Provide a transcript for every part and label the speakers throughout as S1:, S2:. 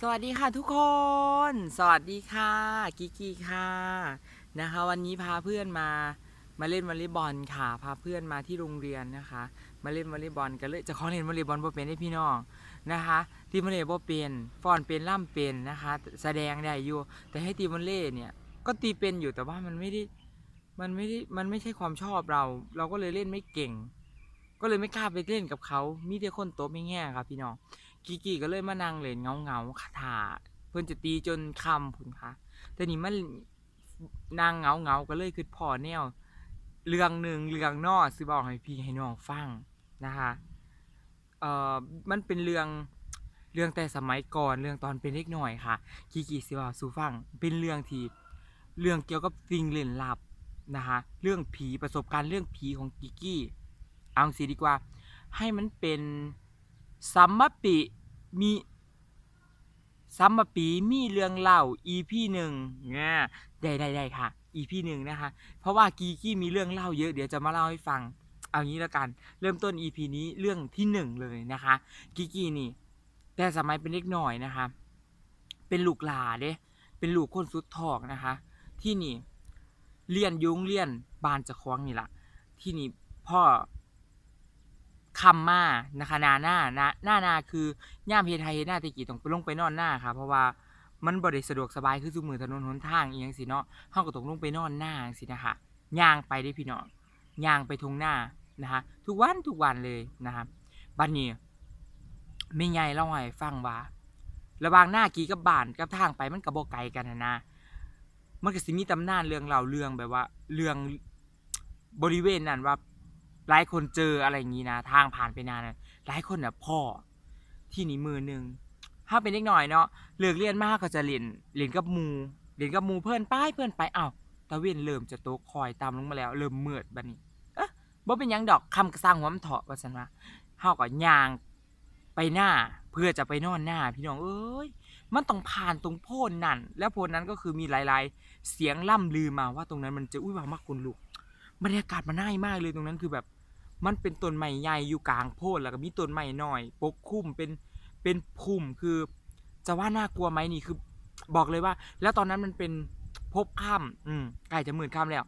S1: สวัสดีค่ะทุกคน สวัสดีค่ะกิ๊กค่ะนะคะ วันนี้พาเพื่อนมามาเล่นวอลเลย์บอลค่ะ พาเพื่อนมาที่โรงเรียนนะคะ มาเล่นวอลเลย์บอลกันเลยจะขอเล่นวอลเลย์บอลบ่เป็นให้พี่น้องนะคะ ทีมวอลเลย์บ่เป็นฟอนเป็นล่ำเป็นนะคะ แสดงได้อยู่ แต่ให้ตีวอลเลย์เนี่ยก็ตีเป็นอยู่แต่ว่ามันไม่ได้มันไม่ได้มันไม่ใช่ความชอบเรา เราก็เลยเล่นไม่เก่ง ก็เลยไม่กล้าไปเล่นกับเขามีแต่คนโต๊ะไม่แง่ครับพี่น้อง กีกีก็เลยมานั่งเล่นเงาเงาคาถาเพิ่อนจะตีจนคำพุ่นค่ะแต่นี่มันนางเงาเงาก็เลยคือพอแนวเรื่องหนึ่งเรื่องนอสิบอกให้พี่ให้น้องฟังนะคะเอ่อมันเป็นเรื่องเรื่องแต่สมัยก่อนเรื่องตอนเป็นเล็กหน่อยค่ะกีกีสิบอกสู่ฟังเป็นเรื่องที่เรื่องเกี่ยวกับสิ่งเล่นลับนะคะเรื่องผีประสบการณ์เรื่องผีของกิกกี้เอาสิดีกว่า ให้มันเป็นสัมมปิ มีสัมมปีมีเรื่องเล่า EP หนึ่งเนี่ยได้ได้ได้ค่ะ EP หนึ่งนะคะ เพราะว่ากีกี้มีเรื่องเล่าเยอะเดี๋ยวจะมาเล่าให้ฟัง เอางี้แล้วกัน เริ่มต้น EP นี้เรื่องที่หนึ่งเลยนะคะ กีกี้นี่ แต่สมัยเป็นเล็กหน่อยนะคะ เป็นลูกหลาเด้เป็นลูกคนสุดทองนะคะ ที่นี่เรียนยุงเรียนบานจะคว้างนี่ละที่นี่พ่อ คำมานะคะนาหน้านาหน้านาคือย่ามเฮไทยเฮหน้าตะกี้ต้องไปลงไปนอนหน้าค่ะเพราะว่ามันบ่ได้สะดวกสบายคือซุมือถนนหนทางอีหยังสิเนาะเฮาก็ต้องลงไปนอนหน้าจังซี่นะคะย่างไปได้พี่น้องย่างไปทงหน้านะคะทุกวันทุกวันเลยนะครับบัดนี้แม่ใหญ่เล่าให้ฟังว่า ระวางหน้ากีกับบ้านกับทางไปมันก็บ่ไกลกันนะนะ มันก็สิมีตำนานเรื่องเล่าเรื่องแบบว่า เรื่องบริเวณนั้นว่า หลายคนเจออะไรอย่างนี้นะ ทางผ่านไปนานนะหลายคนน่ะพ่อที่นี่มือหนึ่งถ้าเป็นเด็กหน่อยเนาะเลิกเรียนมากก็จะเรียนเรียนกับมูเรียนกับมูเพื่อนไปเพื่อนไปเอ้าวตะเวนเริ่มจะตกคอยตามลงมาแล้ว เริ่มมือดบัดนี้เอ๊ะบ่เป็นยังดอกคำกระสร้างหัวมันเถาะว่าซั่นว่าเฮาก็ย่างไปหน้าเพื่อจะไปนอนหน้าพี่น้องเอ้ยมันต้องผ่านตรงโพนนั่น แล้วโพนนั้นก็คือมีหลาย ๆ เสียงล่ำลือมาว่าตรงนั้นมันจะอุ้ยว่ามากคนลุกบรรยากาศมันน่ายมากเลยตรงนั้นคือแบบ มันเป็นต้นไม้ใหญ่อยู่กลางโพดแล้วก็มีต้นไม้น้อย ปกคลุมเป็นเป็นพุ่มคือจะว่าน่ากลัวไหมนี่คือบอกเลยว่า แล้วตอนนั้นมันเป็นพบค่ำอืมใกล้จะหมื่นค่ำแล้ว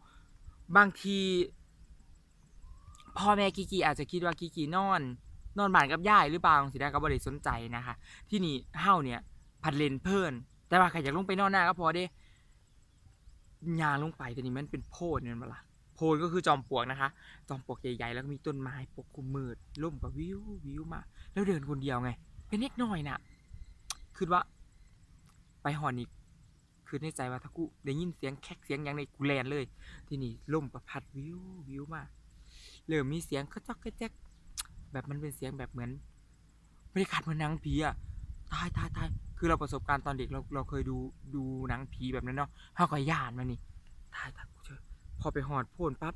S1: บางทีพ่อแม่กิกิอาจจะคิดว่ากิกินอน นอนบ้านกับย่ายหรือเปล่าสิได้ก็บ่ได้สนใจนะคะ ที่นี่เฮาเนี่ยผัดเลนเพิ่นแต่ว่าใครอยากลงไปนอนหน้าก็พอเด้ยางลงไปแต่นี่มันเป็นโพดเนี่ยมันละ โพดก็คือจอมปลวกนะคะ จอมปลวกใหญ่ๆ แล้วก็มีต้นไม้ปกคลุมมืดร่มก็วิววิวมา แล้วเดินคนเดียวไง เป็นเล็กน้อยน่ะคือว่า ไปหอนี่คือในใจว่าถ้ากูได้ยินเสียงแคกเสียงอย่างในกูแลนเลย ที่นี่ล่มประพัดวิววิวมาเริ่มมีเสียงกระจอกกระแจกแบบมันเป็นเสียงแบบเหมือนบรรยากาศเหมือนหนังผีอะตายตายตายคือเราประสบการณ์ตอนเด็กเราเราเคยดูดูหนังผีแบบนั้นเนาะเฮาก็ย่านมานี่ตายตายกู พอไปหอดพ่นปั๊บ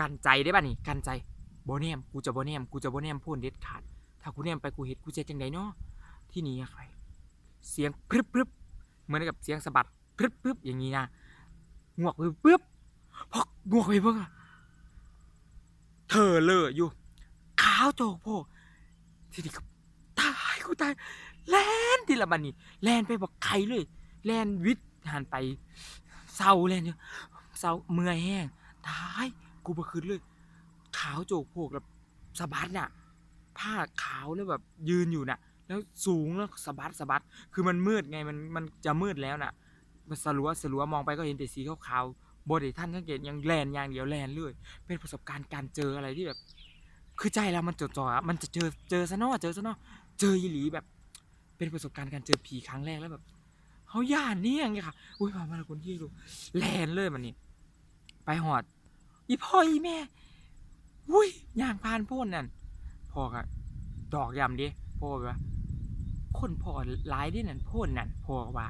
S1: กันใจได้ป่ะนี่กันใจโบเนมกูจะโบเนมกูจะโบเนมพ่นเด็ดขาด ถ้ากูเนมไปกูเห็ดกูจะจังไดเนาะที่นี่ใครเสียงพรึบพรึบเหมือนกับเสียงสะบัดพรึบพรึบอย่างนี้นะงวกไปปึ๊บพอกงวกไปเพิ่งอะเธอเลยอยู่ขาวโจกโพกที่นี่ก็ตายกูตายแลนทีละบันนี่แลนไปบอกใครเลยแลนวิทย์หันไปเศร้าแลนอยู่ เศร้าเมื่อยแห้งตายกูบ่คืนเลยขาวโจกโผกแบบสะบัดน่ะ ผ้าขาวแล้วแบบยืนอยู่น่ะ แล้วสูงแล้วสะบัดสะบัด คือมันมืดไงมันมันจะมืดแล้วน่ะมันสลัวสลัวมองไปก็เห็นแต่สีขาวๆบไดท่านสังเกตยังแลนอย่างเดียวแลนเลยเป็นประสบการณ์การเจออะไรที่แบบ คือใจเรามันจดจ่อมันจะเจอเจอซะนอเจอซะนอเจอยีหลีแบบ เป็นประสบการณ์การเจอผีครั้งแรกแล้วแบบเขาย่านเนี่ยไงค่ะอุ้ยพามาแล้วคนที่ดูแลนเลยมันนี่ ไปหอด อีพ่ออีแม่อุ้ยย่างพานพ่นนั่นพ่อก็ดอกยำดิพ่อว่าคนพ่อหลายดินั่นพ่นนั่นพ่อก็ว่า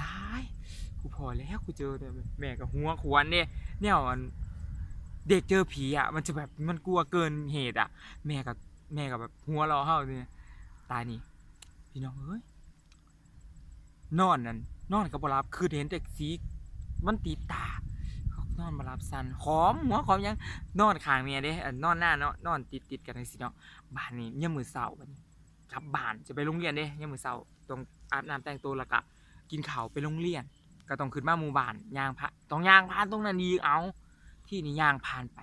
S1: ตายกูพอแล้วกูเจอแม่ก็หัวขวนเนี่ยเนี่ยมันเด็กเจอผีอะ มันจะแบบมันกลัวเกินเหตุอะ แม่กับแม่กับแบบหัวเราเฮาเนี่ยตายนี่พี่น้องเอ้ยนอนนั่นนอนกับบรับคือเห็นแต่สีมันตีตา นอนมารับสันหอมหัวหอมยังนอนข้างเมียเด้นอนหน้าเนาะนอนติดติดกันจังซี่เนาะบ้านนี้ยามมื้อเช้าบันี้กลับบ้านจะไปโรงเรียนเด้ยังมือเช้าต้องอาบน้ำแต่งตัวแล้วก็กินข้าวไปโรงเรียน ก็ต้องขึ้นมาหมู่บ้านยางพะต้องยางผ่านตรงนั้นอีเอา ที่นี่ยางผ่านไป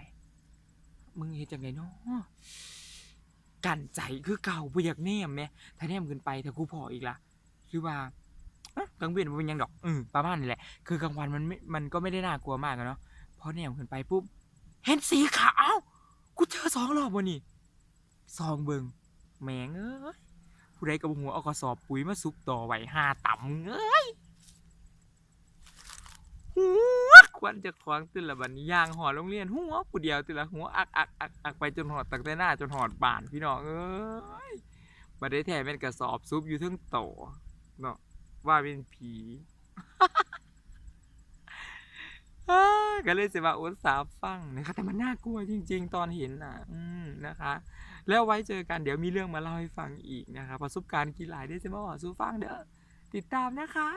S1: มึงเฮ็ดจังไงเนาะกันใจคือเก่าบ่อยากแนมแหมถ้าแนมขึ้นไปถ้ากูพออีกล่ะหรือว่า กลางเวียนมันเป็นยังดอกอืมประมาณนี้แหละ คือกลางวันมันไม่มันก็ไม่ได้น่ากลัวมากอะเนาะพอแนมขึ้นไปปุ๊บ เห็นสีขาวเอ้ากูเจอสองรอบวะนี่ซองเบิงแหมงเอ้ยผู้ใดกับหัวเอากระสอบปุ๋ยมาซุปต่อไว้ห้าต่ำเอ้ยหัวควันจะคว้างตื่นละบันย่างหอดโรงเรียนหัวผู้เดียวตื่นละหัวอักอักอักอักไปจนหอดตักแต่หน้าจนหอดบานพี่น้องเอ้ยบัดได้แท้เป็นกระสอบซุปอยู่ทั้งโตะเนาะ ว่าเป็นผีอ่าก็เลยสิว่าอุตสาห์ฟังนะคะแต่มันน่ากลัวจริง ๆ ตอนเห็นอะ อืมนะคะ แล้วไว้เจอกันเดี๋ยวมีเรื่องมาเล่าให้ฟังอีกนะคะประสบการณ์กีฬาได้จะมาบอกสู่ฟังเด้อติดตามนะคะ